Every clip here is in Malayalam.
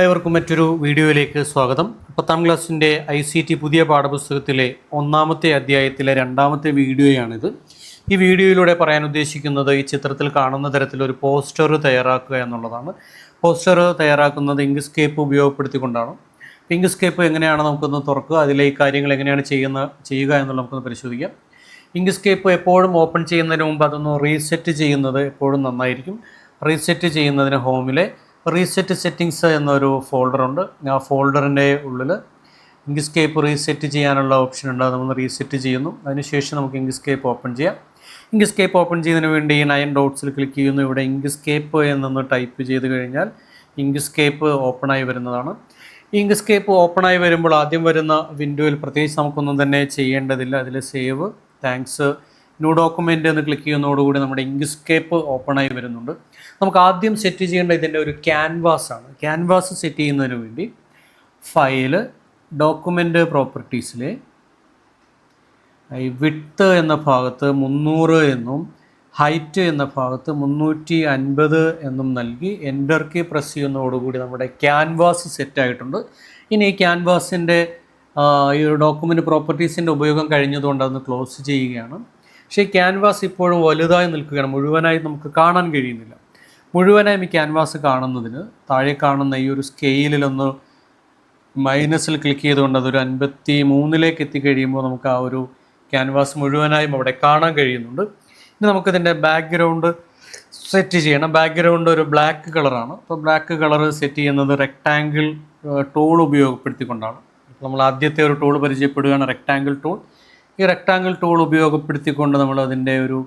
ഏവർക്കും മറ്റൊരു വീഡിയോയിലേക്ക് സ്വാഗതം. പത്താം ക്ലാസ്സിന്റെ ഐ സി ടി പുതിയ പാഠപുസ്തകത്തിലെ ഒന്നാമത്തെ അധ്യായത്തിലെ രണ്ടാമത്തെ വീഡിയോയാണിത്. ഈ വീഡിയോയിലൂടെ പറയാൻ ഉദ്ദേശിക്കുന്നത് ഈ ചിത്രത്തിൽ കാണുന്ന തരത്തിലൊരു പോസ്റ്റർ തയ്യാറാക്കുക എന്നുള്ളതാണ്. പോസ്റ്റർ തയ്യാറാക്കുന്നത് ഇങ്ക്സ്കേപ്പ് ഉപയോഗപ്പെടുത്തിക്കൊണ്ടാണ്. ഇങ്ക്സ്കേപ്പ് എങ്ങനെയാണ് നമുക്കൊന്ന് തുറക്കുക അതിലെ ഈ കാര്യങ്ങൾ എങ്ങനെയാണ് ചെയ്യുന്ന ചെയ്യുക എന്നുള്ള നമുക്കൊന്ന് പരിശോധിക്കാം. ഇങ്ക്സ്കേപ്പ് എപ്പോഴും ഓപ്പൺ ചെയ്യുന്നതിന് മുമ്പ് അതൊന്ന് റീസെറ്റ് ചെയ്യുന്നത് എപ്പോഴും നന്നായിരിക്കും. റീസെറ്റ് ചെയ്യുന്നതിന് ഹോമിലെ റീസെറ്റ് സെറ്റിങ്സ് എന്നൊരു ഫോൾഡറുണ്ട് ആ ഫോൾഡറിന്റെ ഉള്ളിൽ ഇങ്ക്സ്കേപ്പ് റീസെറ്റ് ചെയ്യാനുള്ള ഓപ്ഷൻ ഉണ്ട്. നമ്മൾ റീസെറ്റ് ചെയ്യുന്നു. അതിനുശേഷം നമുക്ക് ഇങ്ക്സ്കേപ്പ് ഓപ്പൺ ചെയ്യാം. ഇങ്ക്സ്കേപ്പ് ഓപ്പൺ ചെയ്യുന്നതിന് വേണ്ടി നയൻ ഡോട്ട്സിൽ ക്ലിക്ക് ചെയ്യുന്നു. ഇവിടെ ഇങ്ക്സ്കേപ്പ് എന്നൊന്ന് ടൈപ്പ് ചെയ്ത് കഴിഞ്ഞാൽ ഇങ്ക്സ്കേപ്പ് ഓപ്പണായി വരുന്നതാണ്. ഇങ്ക്സ്കേപ്പ് ഓപ്പണായി വരുമ്പോൾ ആദ്യം വരുന്ന വിൻഡോയിൽ പ്രത്യേകിച്ച് നമുക്കൊന്നും തന്നെ ചെയ്യേണ്ടതില്ല. അതിൽ സേവ് താങ്ക്സ് ന്യൂ ഡോക്യുമെന്റ് എന്ന് ക്ലിക്ക് ചെയ്യുന്നതോടുകൂടി നമ്മുടെ ഇങ്ക്സ്കേപ്പ് ഓപ്പണായി വരുന്നുണ്ട്. നമുക്ക് ആദ്യം സെറ്റ് ചെയ്യേണ്ട ഇതിന്റെ ഒരു ക്യാൻവാസ് ആണ്. ക്യാൻവാസ് സെറ്റ് ചെയ്യുന്നതിന് വേണ്ടി ഫയൽ ഡോക്യുമെന്റ് പ്രോപ്പർട്ടീസിലെ ഈ വിട്ട് എന്ന ഭാഗത്ത് മുന്നൂറ് എന്നും ഹൈറ്റ് എന്ന ഭാഗത്ത് മുന്നൂറ്റി അൻപത് എന്നും നൽകി എന്റർ കീ പ്രസ് ചെയ്യുന്നതോടുകൂടി നമ്മുടെ ക്യാൻവാസ് സെറ്റ് ആയിട്ടുണ്ട്. ഇനി ഈ ക്യാൻവാസിന്റെ ഈ ഡോക്യുമെന്റ് പ്രോപ്പർട്ടീസിന്റെ ഉപയോഗം കഴിഞ്ഞതുകൊണ്ട് അതൊന്ന് ക്ലോസ് ചെയ്യുകയാണ്. പക്ഷേ ക്യാൻവാസ് ഇപ്പോഴും വലുതായി നിൽക്കുകയാണ്. മുഴുവനായി നമുക്ക് കാണാൻ കഴിയുന്നില്ല. മുഴുവനായും ഈ ക്യാൻവാസ് കാണുന്നതിന് താഴെ കാണുന്ന ഈ ഒരു സ്കെയിലൊന്ന് മൈനസിൽ ക്ലിക്ക് ചെയ്തുകൊണ്ട് അതൊരു അൻപത്തി മൂന്നിലേക്ക് എത്തിക്കഴിയുമ്പോൾ നമുക്ക് ആ ഒരു ക്യാൻവാസ് മുഴുവനായും അവിടെ കാണാൻ കഴിയുന്നുണ്ട്. ഇനി നമുക്കിതിന്റെ ബാക്ക്ഗ്രൗണ്ട് സെറ്റ് ചെയ്യണം. ബാക്ക്ഗ്രൗണ്ട് ഒരു ബ്ലാക്ക് കളറാണ് അപ്പോൾ ബ്ലാക്ക് കളർ സെറ്റ് ചെയ്യുന്നത് റെക്റ്റാങ്കിൾ ടൂൾ ഉപയോഗപ്പെടുത്തിക്കൊണ്ടാണ്. നമ്മൾ ആദ്യത്തെ ഒരു ടൂൾ പരിചയപ്പെടുകയാണ് റെക്റ്റാങ്കിൾ ടൂൾ ഈ റെക്റ്റാങ്കിൾ ടൂൾ ഉപയോഗപ്പെടുത്തിക്കൊണ്ട് നമ്മൾ അതിന്റെ ഒരു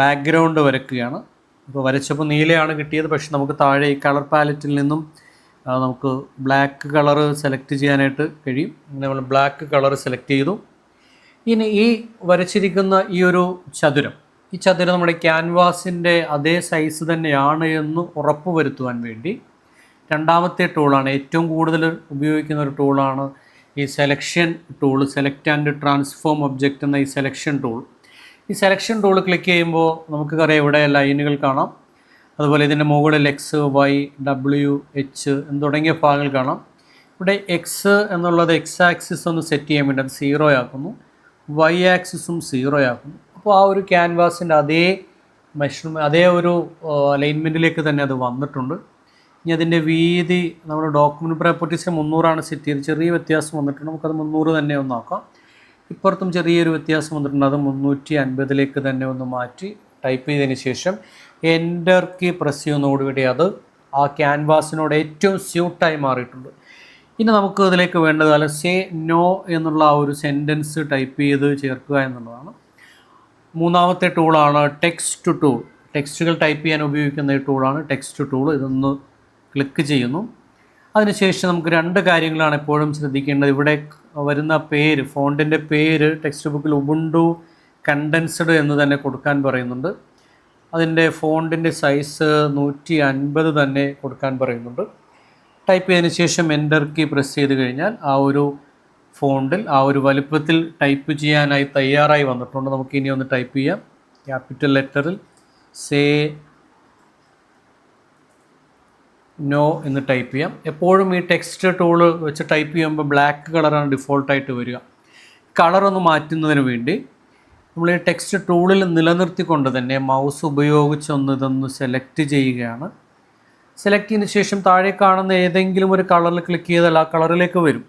ബാക്ക്ഗ്രൗണ്ട് വരയ്ക്കുകയാണ്. ഇപ്പോൾ വരച്ചപ്പോൾ നീലയാണ് കിട്ടിയത് പക്ഷെ നമുക്ക് താഴെ ഈ കളർ പാലറ്റിൽ നിന്നും നമുക്ക് ബ്ലാക്ക് കളർ സെലക്ട് ചെയ്യാനായിട്ട് കഴിയും. അങ്ങനെ നമ്മൾ ബ്ലാക്ക് കളർ സെലക്ട് ചെയ്തു. ഇനി ഈ വരച്ചിരിക്കുന്ന ഈ ഒരു ചതുരം ഈ ചതുരം നമ്മുടെ ക്യാൻവാസിന്റെ അതേ സൈസ് തന്നെയാണ് എന്ന് ഉറപ്പ് വരുത്തുവാൻ വേണ്ടി രണ്ടാമത്തെ ടൂളാണ് ഏറ്റവും കൂടുതൽ ഉപയോഗിക്കുന്ന ഒരു ടൂളാണ് ഈ selection tool select and transform object എന്ന ഈ സെലക്ഷൻ ടൂൾ ഈ സെലക്ഷൻ ടൂൾ ക്ലിക്ക് ചെയ്യുമ്പോൾ നമുക്ക് അറിയാം ഇവിടെ ലൈനുകൾ കാണാം. അതുപോലെ ഇതിന്റെ മുകളിൽ എക്സ് വൈ ഡബ്ല്യു എച്ച് എന്ന് തുടങ്ങിയ ഭാഗങ്ങൾ കാണാം. ഇവിടെ എക്സ് എന്നുള്ളത് എക്സ് ആക്സിസ് ഒന്ന് സെറ്റ് ചെയ്യാൻ വേണ്ടി അത് സീറോ ആക്കുന്നു. വൈ ആക്സിസും സീറോ ആക്കുന്നു. അപ്പോൾ ആ ഒരു ക്യാൻവാസിന്റെ അതേ മെഷർമെ അതേ ഒരു അലൈൻമെന്റിലേക്ക് തന്നെ അത് വന്നിട്ടുണ്ട്. ഇനി അതിന്റെ വീതി നമ്മുടെ ഡോക്യുമെന്റ് പ്രോപ്പർട്ടീസിന് മുന്നൂറാണ് സെറ്റ് ചെയ്ത് ചെറിയ വ്യത്യാസം വന്നിട്ടുണ്ട്. നമുക്കത് മുന്നൂറ് തന്നെ ഒന്ന് ആക്കാം. ഇപ്പുറത്തും ചെറിയൊരു വ്യത്യാസം വന്നിട്ടുണ്ട്. അത് മുന്നൂറ്റി അൻപതിലേക്ക് തന്നെ ഒന്ന് മാറ്റി ടൈപ്പ് ചെയ്തതിന് ശേഷം എന്റർ കീ പ്രസ് ചെയ്യുന്നതോടുകൂടി അത് ആ ക്യാൻവാസിനോട് ഏറ്റവും സ്യൂട്ടായി മാറിയിട്ടുണ്ട്. ഇനി നമുക്ക് ഇതിലേക്ക് വേണ്ടത് അല്ല സേ നോ എന്നുള്ള ആ ഒരു സെന്റൻസ് ടൈപ്പ് ചെയ്ത് ചേർക്കുക എന്നുള്ളതാണ്. മൂന്നാമത്തെ ടൂളാണ് ടെക്സ്റ്റ് ടൂൾ ടെക്സ്റ്റുകൾ ടൈപ്പ് ചെയ്യാൻ ഉപയോഗിക്കുന്ന ടൂളാണ് ടെക്സ്റ്റ് ടൂൾ ഇതൊന്ന് ക്ലിക്ക് ചെയ്യുന്നു. അതിനുശേഷം നമുക്ക് രണ്ട് കാര്യങ്ങളാണ് എപ്പോഴും ശ്രദ്ധിക്കേണ്ടത്. ഇവിടെ വരുന്ന പേര് ഫോണ്ടിന്റെ പേര് ടെക്സ്റ്റ് ബുക്കിൽ ഉബുണ്ടു കണ്ടൻസ്ഡ് എന്ന് തന്നെ കൊടുക്കാൻ പറയുന്നുണ്ട്. അതിന്റെ ഫോണ്ടിന്റെ സൈസ് നൂറ്റി അൻപത് തന്നെ കൊടുക്കാൻ പറയുന്നുണ്ട്. ടൈപ്പ് ചെയ്തതിന് ശേഷം എന്റർ കീ പ്രസ് ചെയ്ത് കഴിഞ്ഞാൽ ആ ഒരു ഫോണ്ടിൽ ആ ഒരു വലുപ്പത്തിൽ ടൈപ്പ് ചെയ്യാനായി തയ്യാറായി വന്നിട്ടുണ്ട്. നമുക്ക് ഇനി ഒന്ന് ടൈപ്പ് ചെയ്യാം. ക്യാപിറ്റൽ ലെറ്ററിൽ സേ നോ എന്ന് ടൈപ്പ് ചെയ്യാം. എപ്പോഴും ഈ ടെക്സ്റ്റ് ടൂൾ വെച്ച് ടൈപ്പ് ചെയ്യുമ്പോൾ ബ്ലാക്ക് കളറാണ് ഡിഫോൾട്ടായിട്ട് വരിക. കളറൊന്ന് മാറ്റുന്നതിന് വേണ്ടി നമ്മൾ ഈ ടെക്സ്റ്റ് ടൂളിൽ നിലനിർത്തിക്കൊണ്ട് തന്നെ മൗസ് ഉപയോഗിച്ച് ഒന്ന് ഇതൊന്ന് സെലക്ട് ചെയ്യുകയാണ്. സെലക്ട് ചെയ്തതിന് ശേഷം താഴെ കാണുന്ന ഏതെങ്കിലും ഒരു കളറിൽ ക്ലിക്ക് ചെയ്താൽ ആ കളറിലേക്ക് വരും.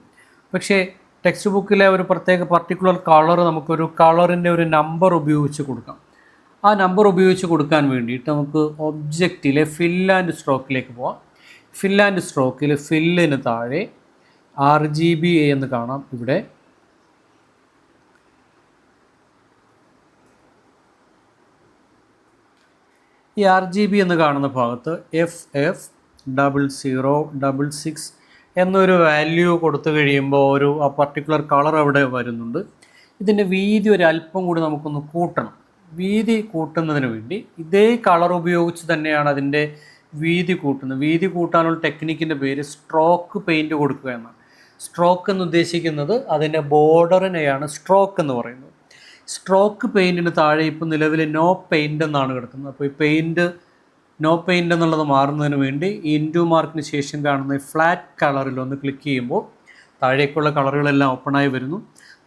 പക്ഷേ ടെക്സ്റ്റ് ബുക്കിലെ ഒരു പ്രത്യേക പർട്ടിക്കുലർ കളർ നമുക്കൊരു കളറിന്റെ ഒരു നമ്പർ ഉപയോഗിച്ച് കൊടുക്കാം. ആ നമ്പർ ഉപയോഗിച്ച് കൊടുക്കാൻ വേണ്ടിയിട്ട് നമുക്ക് ഒബ്ജക്റ്റിലെ ഫിൽ ആൻഡ് സ്ട്രോക്കിലേക്ക് പോവാം. ഫിൽ ആൻഡ് സ്ട്രോക്കിൽ ഫില്ലിന് താഴെ ആർ ജി ബി എ എന്ന് കാണാം ഇവിടെ. ഈ ആർ ജി ബി എന്ന് കാണുന്ന ഭാഗത്ത് F F double zero double six എന്നൊരു വാല്യൂ കൊടുത്തു കഴിയുമ്പോൾ ഒരു ആ പർട്ടിക്കുലർ കളർ അവിടെ വരുന്നുണ്ട്. ഇതിന്റെ വീതി ഒരു അല്പം കൂടി നമുക്കൊന്ന് കൂട്ടണം. വീതി കൂട്ടുന്നതിന് വേണ്ടി ഇതേ കളർ ഉപയോഗിച്ച് തന്നെയാണ് അതിന്റെ വീതി കൂട്ടുന്നത് വീതി കൂട്ടാനുള്ള ടെക്നിക്കിന്റെ പേര് സ്ട്രോക്ക് പെയിന്റ് കൊടുക്കുക എന്നാണ്. സ്ട്രോക്ക് എന്ന് ഉദ്ദേശിക്കുന്നത് അതിന്റെ ബോർഡറിനെയാണ് സ്ട്രോക്ക് എന്ന് പറയുന്നത്. സ്ട്രോക്ക് പെയിന്റിന് താഴെ ഇപ്പോൾ നിലവിൽ നോ പെയിന്റ് എന്നാണ് കിടക്കുന്നത്. അപ്പോൾ ഈ പെയിന്റ് നോ പെയിന്റ് എന്നുള്ളത് മാറുന്നതിന് വേണ്ടി ഇൻഡു മാർക്കിന് ശേഷം കാണുന്ന ഫ്ലാറ്റ് കളറിൽ ഒന്ന് ക്ലിക്ക് ചെയ്യുമ്പോൾ താഴേക്കുള്ള കളറുകളെല്ലാം ഓപ്പണായി വരുന്നു.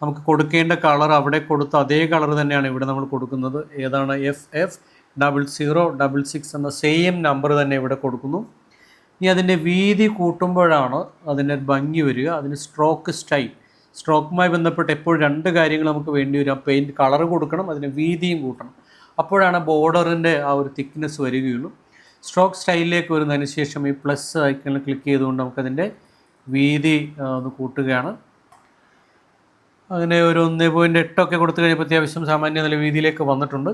നമുക്ക് കൊടുക്കേണ്ട കളർ അവിടെ കൊടുത്ത അതേ കളർ തന്നെയാണ് ഇവിടെ നമ്മൾ കൊടുക്കുന്നത്. ഏതാണ്? F F double zero double six എന്ന സെയിം നമ്പർ തന്നെ ഇവിടെ കൊടുക്കുന്നു. ഇനി അതിന്റെ വീതി കൂട്ടുമ്പോഴാണ് അതിന്റെ ഭംഗി വരിക. അതിന് സ്ട്രോക്ക് സ്റ്റൈൽ സ്ട്രോക്കുമായി ബന്ധപ്പെട്ട് എപ്പോഴും രണ്ട് കാര്യങ്ങൾ നമുക്ക് വേണ്ടി വരും. പെയിന്റ് കളർ കൊടുക്കണം അതിന് വീതിയും കൂട്ടണം. അപ്പോഴാണ് ബോർഡറിന്റെ ആ ഒരു തിക്നെസ് വരികയുള്ളൂ. സ്ട്രോക്ക് സ്റ്റൈലിലേക്ക് വരുന്നതിന് ശേഷം ഈ പ്ലസ് ഐക്കണിൽ ക്ലിക്ക് ചെയ്തുകൊണ്ട് നമുക്കതിന്റെ വീതി ഒന്ന് കൂട്ടുകയാണ്. അങ്ങനെ ഒരു ഒന്ന് പോയിന്റ് എട്ടൊക്കെ കൊടുത്തു കഴിഞ്ഞപ്പോൾ അത്യാവശ്യം സാമാന്യ നല്ല വീതിയിലേക്ക് വന്നിട്ടുണ്ട്.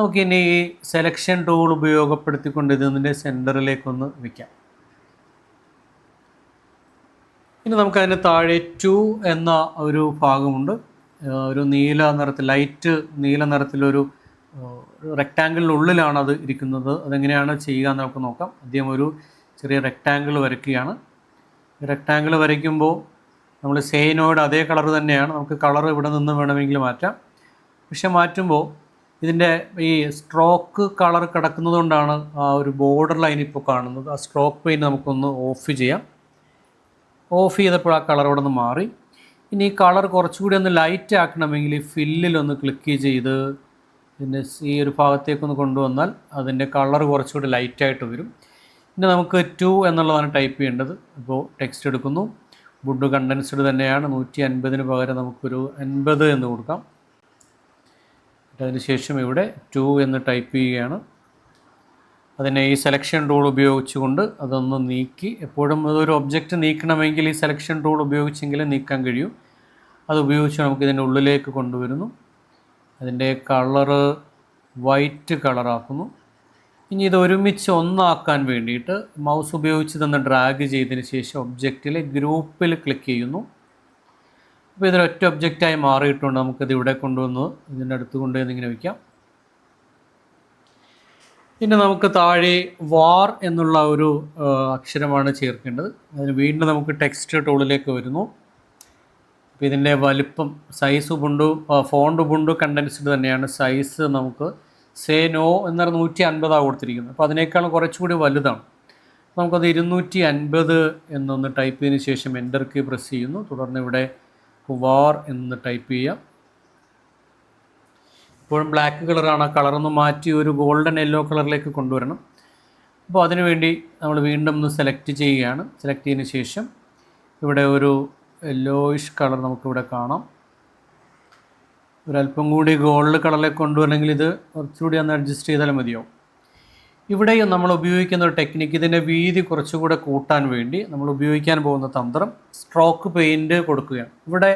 നമുക്കിനി ഈ സെലക്ഷൻ ടൂൾ ഉപയോഗപ്പെടുത്തിക്കൊണ്ട് ഇതിന്റെ സെന്ററിലേക്കൊന്ന് വയ്ക്കാം ഇനി നമുക്കതിന് താഴെ ടു എന്ന ഒരു ഭാഗമുണ്ട്. ഒരു നീല നിറത്തിൽ ലൈറ്റ് നീല നിറത്തിലൊരു റെക്റ്റാങ്കിളിനുള്ളിലാണ് അത് ഇരിക്കുന്നത്. അതെങ്ങനെയാണ് ചെയ്യുക എന്ന് നമുക്ക് നോക്കാം. ആദ്യം ഒരു ചെറിയ റെക്റ്റാങ്കിൾ വരയ്ക്കുകയാണ്. റെക്റ്റാങ്കിൾ വരയ്ക്കുമ്പോൾ നമ്മൾ സെയിനോയുടെ അതേ കളർ തന്നെയാണ്. നമുക്ക് കളർ ഇവിടെ നിന്ന് വേണമെങ്കിൽ മാറ്റാം. പക്ഷെ മാറ്റുമ്പോൾ ഇതിന്റെ ഈ സ്ട്രോക്ക് കളർ കിടക്കുന്നത് കൊണ്ടാണ് ആ ഒരു ബോർഡർ ലൈൻ ഇപ്പോൾ കാണുന്നത്. ആ സ്ട്രോക്ക് പെയിന്റ് നമുക്കൊന്ന് ഓഫ് ചെയ്യാം. ഓഫ് ചെയ്തപ്പോൾ ആ കളർ അവിടെ നിന്ന് മാറി. ഇനി ഈ കളർ കുറച്ചുകൂടി ഒന്ന് ലൈറ്റ് ആക്കണമെങ്കിൽ ഈ ഫില്ലിലൊന്ന് ക്ലിക്ക് ചെയ്ത് പിന്നെ ഈ ഒരു ഭാഗത്തേക്കൊന്ന് കൊണ്ടുവന്നാൽ അതിന്റെ കളർ കുറച്ചുകൂടി ലൈറ്റായിട്ട് വരും. പിന്നെ നമുക്ക് ടു എന്നുള്ളതാണ് ടൈപ്പ് ചെയ്യേണ്ടത്. അപ്പോൾ ടെക്സ്റ്റ് എടുക്കുന്നു. വുഡ് കണ്ടൻസ്ഡ് തന്നെയാണ്. നൂറ്റി അൻപതിന് പകരം നമുക്കൊരു അൻപത് എന്ന് കൊടുക്കാം. അതിനുശേഷം ഇവിടെ ടു എന്ന് ടൈപ്പ് ചെയ്യുകയാണ്. അതിനെ ഈ സെലക്ഷൻ ടൂൾ ഉപയോഗിച്ചുകൊണ്ട് അതൊന്ന് നീക്കി. എപ്പോഴും അതൊരു ഒബ്ജക്റ്റ് നീക്കണമെങ്കിൽ ഈ സെലക്ഷൻ ടൂൾ ഉപയോഗിച്ചെങ്കിലും നീക്കാൻ കഴിയും. അത് ഉപയോഗിച്ച് നമുക്ക് ഇതിന്റെ ഉള്ളിലേക്ക് കൊണ്ടുവരുന്നു. അതിന്റെ കളറ് വൈറ്റ് കളറാക്കുന്നു ഇനി ഇത് ഒരുമിച്ച് ഒന്നാക്കാൻ വേണ്ടിയിട്ട് മൗസ് ഉപയോഗിച്ച് തന്നെ ഡ്രാഗ് ചെയ്തതിന് ശേഷം ഒബ്ജക്റ്റിലെ ഗ്രൂപ്പിൽ ക്ലിക്ക് ചെയ്യുന്നു. അപ്പോൾ ഇതൊരു ഒറ്റ ഒബ്ജക്റ്റായി മാറിയിട്ടുണ്ട്. നമുക്കിത് ഇവിടെ കൊണ്ടുവന്ന്. ഇതിന്റെ അടുത്ത് കൊണ്ടുവന്ന് ഇങ്ങനെ വയ്ക്കാം പിന്നെ നമുക്ക് താഴെ വാർ എന്നുള്ള ഒരു അക്ഷരമാണ് ചേർക്കേണ്ടത്. അതിന് വീണ്ടും നമുക്ക് ടെക്സ്റ്റ് ടൂളിലേക്ക് വരുന്നു. അപ്പോൾ ഇതിന്റെ വലിപ്പം size Ubuntu font Ubuntu condensed തന്നെയാണ്. സൈസ് നമുക്ക് സേ നോ എന്നൊരു നൂറ്റി അൻപതാണ് കൊടുത്തിരിക്കുന്നത്. അപ്പോൾ അതിനേക്കാളും കുറച്ചുകൂടി വലുതാണ്. നമുക്കത് ഇരുന്നൂറ്റി അൻപത് എന്നൊന്ന് ടൈപ്പ് ചെയ്തതിന് ശേഷം എന്റർ കീ പ്രസ് ചെയ്യുന്നു. തുടർന്ന് ഇവിടെ വാർ എന്ന് ടൈപ്പ് ചെയ്യാം. ഇപ്പോഴും ബ്ലാക്ക് കളറാണ്. ആ കളറൊന്ന് മാറ്റി ഒരു ഗോൾഡൻ യെല്ലോ കളറിലേക്ക് കൊണ്ടുവരണം. അപ്പോൾ അതിനുവേണ്ടി നമ്മൾ വീണ്ടും ഒന്ന് സെലക്ട് ചെയ്യുകയാണ്. സെലക്ട് ചെയ്തതിന് ശേഷം ഇവിടെ ഒരു യെല്ലോയിഷ് കളർ നമുക്കിവിടെ കാണാം. ഒരല്പം കൂടി ഗോൾഡ് കളറിലേക്ക് കൊണ്ടുവരണമെങ്കിൽ ഇത് കുറച്ചുകൂടി ഒന്ന് അഡ്ജസ്റ്റ് ചെയ്താലും മതിയാവും. ഇവിടെയും നമ്മൾ ഉപയോഗിക്കുന്ന ഒരു ടെക്നിക്ക് ഇതിന്റെ വീതി കുറച്ചുകൂടെ കൂട്ടാൻ വേണ്ടി നമ്മൾ ഉപയോഗിക്കാൻ പോകുന്ന തന്ത്രം സ്ട്രോക്ക് പെയിന്റ് കൊടുക്കുകയാണ്. ഇവിടെ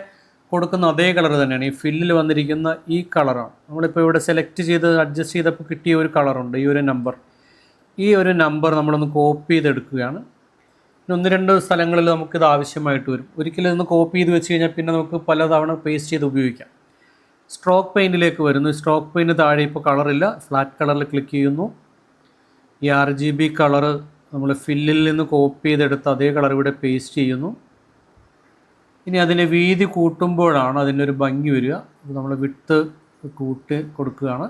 കൊടുക്കുന്ന അതേ കളർ തന്നെയാണ്. ഈ ഫില്ലിൽ വന്നിരിക്കുന്ന ഈ കളറാണ് നമ്മളിപ്പോൾ ഇവിടെ സെലക്ട് ചെയ്ത് അഡ്ജസ്റ്റ് ചെയ്തപ്പോൾ കിട്ടിയ ഒരു കളറുണ്ട് ഈ ഒരു നമ്പർ ഈ ഒരു നമ്പർ നമ്മളൊന്ന് കോപ്പി ചെയ്തെടുക്കുകയാണ്. പിന്നെ ഒന്ന് രണ്ട് സ്ഥലങ്ങളിൽ നമുക്കിത് ആവശ്യമായിട്ട് വരും. ഒരിക്കലും ഇതൊന്ന് കോപ്പി ചെയ്ത് വെച്ച് കഴിഞ്ഞാൽ പിന്നെ നമുക്ക് പലതവണ പേസ്റ്റ് ചെയ്ത് ഉപയോഗിക്കാം. സ്ട്രോക്ക് പെയിന്റിലേക്ക് വരുന്നു. സ്ട്രോക്ക് പെയിന്റ് താഴെ ഇപ്പോൾ കളറില്ല ഫ്ലാറ്റ് കളറിൽ ക്ലിക്ക് ചെയ്യുന്നു. ഈ ആർ ജി ബി കളറ് നമ്മൾ ഫില്ലിൽ നിന്ന് കോപ്പി ചെയ്തെടുത്ത് അതേ കളർ ഇവിടെ പേസ്റ്റ് ചെയ്യുന്നു. ഇനി അതിന്റെ വീതി കൂട്ടുമ്പോഴാണ് അതിന്റെ ഒരു ഭംഗി വരിക. അപ്പോൾ നമ്മൾ വിട്ട് കൂട്ടി കൊടുക്കുകയാണ്.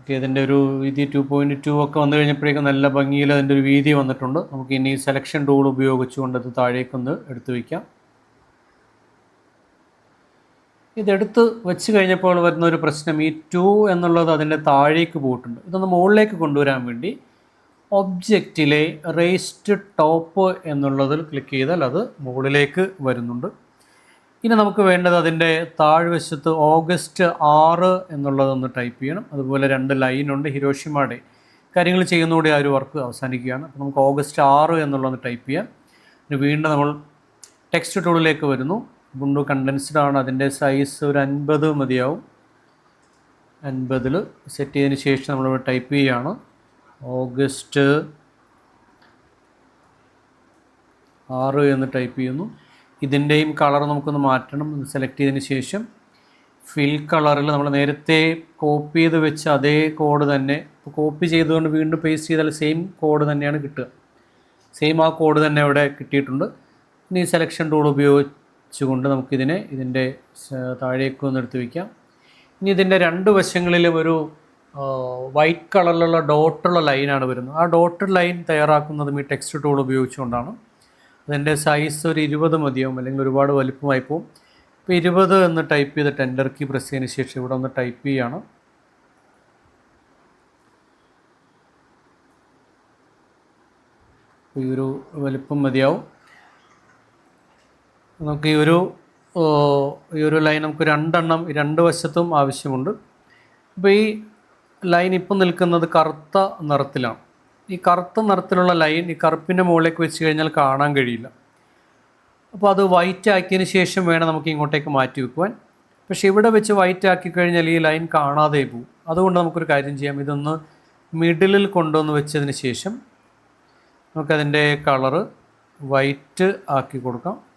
ഓക്കെ ഇതിന്റെ ഒരു വീതി ടു പോയിന്റ് ടു ഒക്കെ വന്നു കഴിഞ്ഞപ്പോഴേക്കും നല്ല ഭംഗിയിൽ അതിന്റെ ഒരു വീതി വന്നിട്ടുണ്ട്. നമുക്ക് ഇനി സെലക്ഷൻ ടൂൾ ഉപയോഗിച്ചുകൊണ്ട് അത് താഴേക്കൊന്ന് എടുത്തു വയ്ക്കാം. ഇതെടുത്ത് വെച്ച് കഴിഞ്ഞപ്പോൾ വരുന്ന ഒരു പ്രശ്നം ഈ ടു എന്നുള്ളത് അതിന്റെ താഴേക്ക് പോയിട്ടുണ്ട്. ഇതൊന്ന് മുകളിലേക്ക് കൊണ്ടുവരാൻ വേണ്ടി ഒബ്ജക്റ്റിലെ റേസ്റ്റ് ടോപ്പ് എന്നുള്ളതിൽ ക്ലിക്ക് ചെയ്താൽ അത് മുകളിലേക്ക് വരുന്നുണ്ട്. ഇനി നമുക്ക് വേണ്ടത് അതിന്റെ താഴ്വശത്ത് ഓഗസ്റ്റ് ആറ് എന്നുള്ളതൊന്ന് ടൈപ്പ് ചെയ്യണം. അതുപോലെ രണ്ട് ലൈനുണ്ട് ഹിരോഷിമയുടെ കാര്യങ്ങൾ ചെയ്യുന്നതോടെ ആ ഒരു വർക്ക് അവസാനിക്കുകയാണ്. അപ്പോൾ നമുക്ക് ഓഗസ്റ്റ് ആറ് എന്നുള്ളതൊന്ന് ടൈപ്പ് ചെയ്യാം. വീണ്ടും നമ്മൾ ടെക്സ്റ്റ് ടൂളിലേക്ക് വരുന്നു. ബുണ്ടു കണ്ടൻസ്ഡ് ആണ്. അതിന്റെ സൈസ് ഒരു അൻപത് മതിയാവും. അൻപതിൽ സെറ്റ് ചെയ്തതിന് ശേഷം നമ്മൾ ടൈപ്പ് ചെയ്യുകയാണ്. ഓഗസ്റ്റ് ആറ് എന്ന് ടൈപ്പ് ചെയ്യുന്നു. ഇതിന്റെയും കളർ നമുക്കൊന്ന് മാറ്റണം. സെലക്ട് ചെയ്തതിന് ശേഷം ഫിൽ കളറിൽ നമ്മൾ നേരത്തെ കോപ്പി ചെയ്ത് വെച്ച അതേ കോഡ് തന്നെ കോപ്പി ചെയ്തുകൊണ്ട് വീണ്ടും പേസ്റ്റ് ചെയ്താൽ സെയിം കോഡ് തന്നെയാണ് കിട്ടുക. സെയിം ആ കോഡ് തന്നെ ഇവിടെ കിട്ടിയിട്ടുണ്ട്. ഇനി സെലക്ഷൻ ടൂൾ ഉപയോഗിച്ചുകൊണ്ട് നമുക്കിതിനെ ഇതിന്റെ താഴേക്ക് ഒന്ന് എടുത്ത് വയ്ക്കാം ഇനി ഇതിന്റെ രണ്ട് വശങ്ങളിലും ഒരു വൈറ്റ് കളറിലുള്ള ഡോട്ടുള്ള ലൈനാണ് വരുന്നത്. ആ ഡോട്ടഡ് ലൈൻ തയ്യാറാക്കുന്നതും ഈ ടെക്സ്റ്റ് ടൂൾ ഉപയോഗിച്ചുകൊണ്ടാണ്. അതിന്റെ സൈസ് ഒരു ഇരുപത് മതിയാവും അല്ലെങ്കിൽ ഒരുപാട് വലിപ്പമായി പോവും. ഇപ്പോൾ ഇരുപത് എന്ന് ടൈപ്പ് ചെയ്തിട്ട് എന്റർ കീ പ്രസ് ചെയ്തതിന് ശേഷം ഇവിടെ ഒന്ന് ടൈപ്പ് ചെയ്യുകയാണ് ഈ ഒരു വലിപ്പം മതിയാവും. നമുക്ക് ഈ ഒരു ഈ ഒരു ലൈൻ നമുക്ക് രണ്ടെണ്ണം രണ്ട് വശത്തും ആവശ്യമുണ്ട്. അപ്പോൾ ഈ ലൈൻ ഇപ്പം നിൽക്കുന്നത് കറുത്ത നിറത്തിലാണ്. ഈ കറുത്ത നിറത്തിലുള്ള ലൈൻ ഈ കറുപ്പിന്റെ മുകളിലേക്ക് വെച്ച് കഴിഞ്ഞാൽ കാണാൻ കഴിയില്ല. അപ്പോൾ അത് വൈറ്റ് ആക്കിയതിന് ശേഷം വേണം നമുക്ക് ഇങ്ങോട്ടേക്ക് മാറ്റി വെക്കുവാൻ. പക്ഷേ ഇവിടെ വെച്ച് വൈറ്റ് ആക്കി കഴിഞ്ഞാൽ ഈ ലൈൻ കാണാതെ പോകും. അതുകൊണ്ട് നമുക്കൊരു കാര്യം ചെയ്യാം. ഇതൊന്ന് മിഡിലിൽ കൊണ്ടുവന്ന് വെച്ചതിന് ശേഷം നമുക്കതിന്റെ കളറ് വൈറ്റ് ആക്കി കൊടുക്കാം.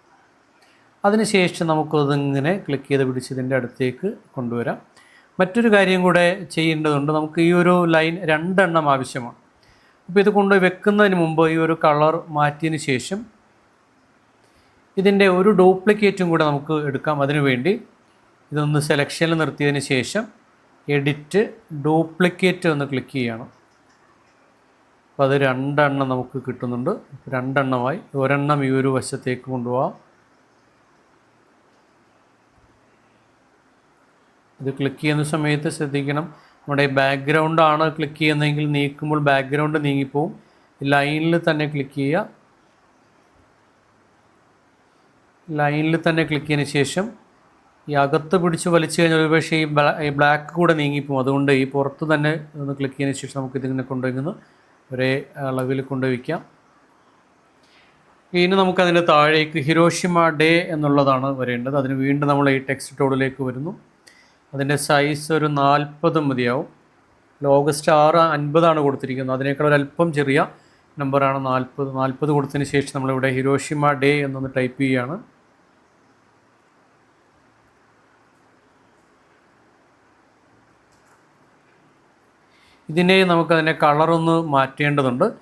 അതിനുശേഷം നമുക്കതിങ്ങനെ ക്ലിക്ക് ചെയ്ത് പിടിച്ച് ഇതിന്റെ അടുത്തേക്ക് കൊണ്ടുവരാം. മറ്റൊരു കാര്യം കൂടെ ചെയ്യേണ്ടതുണ്ട്. നമുക്ക് ഈ ഒരു ലൈൻ രണ്ടെണ്ണം ആവശ്യമാണ്. അപ്പോൾ ഇത് കൊണ്ട് വെക്കുന്നതിന് മുമ്പ് ഈ ഒരു കളർ മാറ്റിയതിന് ശേഷം ഇതിന്റെ ഒരു ഡ്യൂപ്ലിക്കേറ്റും കൂടെ നമുക്ക് എടുക്കാം. അതിനുവേണ്ടി ഇതൊന്ന് സെലക്ഷനിൽ നിർത്തിയതിന് ശേഷം എഡിറ്റ് ഡ്യൂപ്ലിക്കേറ്റ് ഒന്ന് ക്ലിക്ക് ചെയ്യണം. അപ്പോൾ അത് രണ്ടെണ്ണം നമുക്ക് കിട്ടുന്നുണ്ട്. രണ്ടെണ്ണമായി. ഒരെണ്ണം ഈ ഒരു വശത്തേക്ക് കൊണ്ടുപോകാം ഇത് ക്ലിക്ക് ചെയ്യുന്ന സമയത്ത് ശ്രദ്ധിക്കണം. നമ്മുടെ ബാക്ക്ഗ്രൗണ്ട് ആണ് ക്ലിക്ക് ചെയ്യുന്നതെങ്കിൽ നീക്കുമ്പോൾ ബാക്ക്ഗ്രൗണ്ട് നീങ്ങിപ്പോവും. ലൈനിൽ തന്നെ ക്ലിക്ക് ചെയ്യുക. ലൈനിൽ തന്നെ ക്ലിക്ക് ചെയ്തതിന് ശേഷം ഈ അകത്ത് പിടിച്ച് വലിച്ചു കഴിഞ്ഞാൽ ഒരുപക്ഷേ ഈ ഈ ബ്ലാക്ക് കൂടെ നീങ്ങിപ്പോവും. അതുകൊണ്ട് ഈ പുറത്ത് തന്നെ ഒന്ന് ക്ലിക്ക് ചെയ്തതിന് ശേഷം നമുക്ക് ഇതിങ്ങനെ കൊണ്ടുവയ്ക്കുന്നു ഒരേ അളവിൽ കൊണ്ടുവയ്ക്കാം. ഇനി നമുക്കതിന്റെ താഴേക്ക് ഹിരോഷിമ ഡേ എന്നുള്ളതാണ് വരേണ്ടത്. അതിന് വീണ്ടും നമ്മൾ ഈ ടെക്സ്റ്റ് ടോളിലേക്ക് വരുന്നു. അതിന്റെ സൈസ് ഒരു നാൽപ്പത് മതിയാവും. ലോഗസ്റ്റ് ആറ് അൻപതാണ് കൊടുത്തിരിക്കുന്നത്. അതിനേക്കാൾ ഒരു അല്പം ചെറിയ നമ്പറാണ് നാൽപ്പത് നാൽപ്പത് കൊടുത്തതിന് ശേഷം നമ്മളിവിടെ ഹിരോഷിമ ഡേ എന്നൊന്ന് ടൈപ്പ് ചെയ്യുകയാണ്. ഇതിനെ നമുക്കതിന്റെ കളറൊന്ന് മാറ്റേണ്ടതുണ്ട്.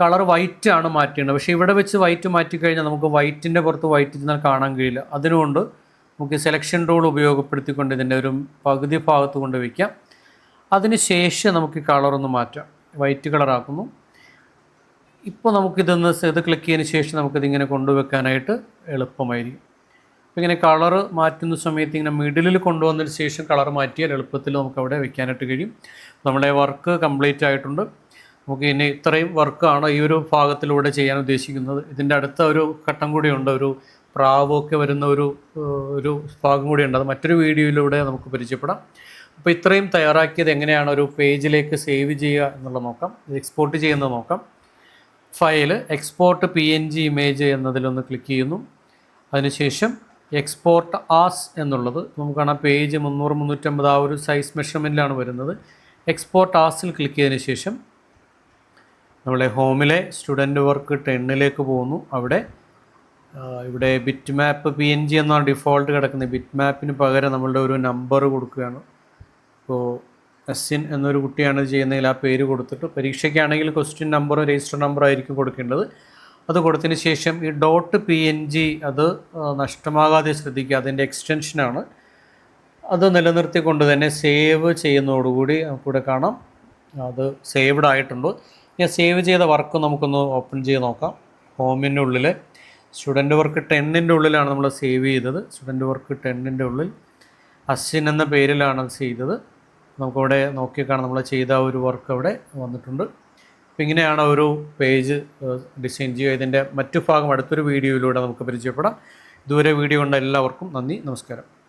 കളർ വൈറ്റ് ആണ് മാറ്റേണ്ടത്. പക്ഷേ ഇവിടെ വെച്ച് വൈറ്റ് മാറ്റിക്കഴിഞ്ഞാൽ നമുക്ക് വൈറ്റിന്റെ പുറത്ത് വൈറ്റ് ഇരുന്നാൽ കാണാൻ കഴിയില്ല. അതിനുകൊണ്ട് നമുക്ക് സെലക്ഷൻ ടൂൾ ഉപയോഗപ്പെടുത്തിക്കൊണ്ട് ഇതിന്റെ ഒരു പകുതി ഭാഗത്ത് കൊണ്ട് വയ്ക്കാം അതിന് ശേഷം നമുക്ക് കളറൊന്ന് മാറ്റാം. വൈറ്റ് കളറാക്കുന്നു ഇപ്പോൾ നമുക്കിതൊന്ന് ഇത് ക്ലിക്ക് ചെയ്തതിന് ശേഷം നമുക്കിതിങ്ങനെ കൊണ്ടുവെക്കാനായിട്ട് എളുപ്പമായിരിക്കും. അപ്പോൾ ഇങ്ങനെ കളർ മാറ്റുന്ന സമയത്ത് ഇങ്ങനെ മിഡിലിൽ കൊണ്ടുവന്നതിന് ശേഷം കളർ മാറ്റിയാൽ എളുപ്പത്തിൽ നമുക്കവിടെ വെക്കാനായിട്ട് കഴിയും. നമ്മുടെ വർക്ക് കംപ്ലീറ്റ് ആയിട്ടുണ്ട്. നമുക്ക് ഇനി ഇത്രയും വർക്കാണ് ഈ ഒരു ഭാഗത്തിലൂടെ ചെയ്യാൻ ഉദ്ദേശിക്കുന്നത്. ഇതിന്റെ അടുത്ത ഒരു ഘട്ടം കൂടിയുണ്ട്. ഒരു പ്രാവൊക്കെ വരുന്ന ഒരു ഒരു ഭാഗം കൂടിയുണ്ട്. അത് മറ്റൊരു വീഡിയോയിലൂടെ നമുക്ക് പരിചയപ്പെടാം. അപ്പോൾ ഇത്രയും തയ്യാറാക്കിയത് എങ്ങനെയാണ്? ഒരു പേജിലേക്ക് സേവ് ചെയ്യുക എന്നുള്ള നോക്കാം. എക്സ്പോർട്ട് ചെയ്യുന്നത് നോക്കാം. File export P N G image എന്നതിലൊന്ന് click ചെയ്യുന്നു. അതിനുശേഷം എക്സ്പോർട്ട് ആസ് എന്നുള്ളത് നമുക്ക് കാണാം. പേജ് മുന്നൂറ് മുന്നൂറ്റമ്പത് ആ ഒരു സൈസ് മെഷർമെന്റിലാണ് വരുന്നത്. എക്സ്പോർട്ട് ആസിൽ ക്ലിക്ക് ചെയ്തതിന് ശേഷം നമ്മളെ ഹോമിലെ സ്റ്റുഡന്റ് വർക്ക് ടെന്നിലേക്ക് പോകുന്നു. അവിടെ ഇവിടെ ബിറ്റ് മാപ്പ് പി എൻ ജി എന്നാണ് ഡിഫോൾട്ട് കിടക്കുന്നത്. ബിറ്റ് മാപ്പിന് പകരം നമ്മളുടെ ഒരു നമ്പർ കൊടുക്കുകയാണ്. ഇപ്പോൾ അസിൻ എന്നൊരു കുട്ടിയാണ് ചെയ്യുന്നതിൽ ആ പേര് കൊടുത്തിട്ട് പരീക്ഷയ്ക്കാണെങ്കിൽ ക്വസ്റ്റ്യൻ നമ്പറും രജിസ്റ്റർ നമ്പറും ആയിരിക്കും കൊടുക്കേണ്ടത്. അത് കൊടുത്തതിന് ശേഷം ഈ ഡോട്ട് പി എൻ ജി അത് നഷ്ടമാകാതെ ശ്രദ്ധിക്കുക. അതിന്റെ എക്സ്റ്റൻഷനാണ്. അത് നിലനിർത്തിക്കൊണ്ട് തന്നെ സേവ് ചെയ്യുന്നതോടുകൂടി നമുക്കിവിടെ കാണാം. അത് സേവ്ഡ് ആയിട്ടുണ്ട്. ഞാൻ സേവ് ചെയ്ത വർക്ക് നമുക്കൊന്ന് ഓപ്പൺ ചെയ്ത് നോക്കാം. ഹോമിന്റെ ഉള്ളിൽ സ്റ്റുഡന്റ് വർക്ക് ടെന്നിന്റെ ഉള്ളിലാണ് നമ്മൾ സേവ് ചെയ്തത്. സ്റ്റുഡന്റ് വർക്ക് ടെന്നിന്റെ ഉള്ളിൽ. അശ്വിൻ എന്ന പേരിലാണ് അത് ചെയ്തത്. നമുക്കവിടെ നോക്കിയേക്കാണ് കാണാം. നമ്മൾ ചെയ്ത ഒരു വർക്ക് അവിടെ വന്നിട്ടുണ്ട്. അപ്പോൾ ഇങ്ങനെയാണ് ഒരു പേജ് ഡിസൈൻ ചെയ്യുക. ഇതിന്റെ മറ്റു ഭാഗം അടുത്തൊരു വീഡിയോയിലൂടെ നമുക്ക് പരിചയപ്പെടാം. ഇതുവരെ വീഡിയോ കണ്ട എല്ലാവർക്കും നന്ദി. നമസ്കാരം.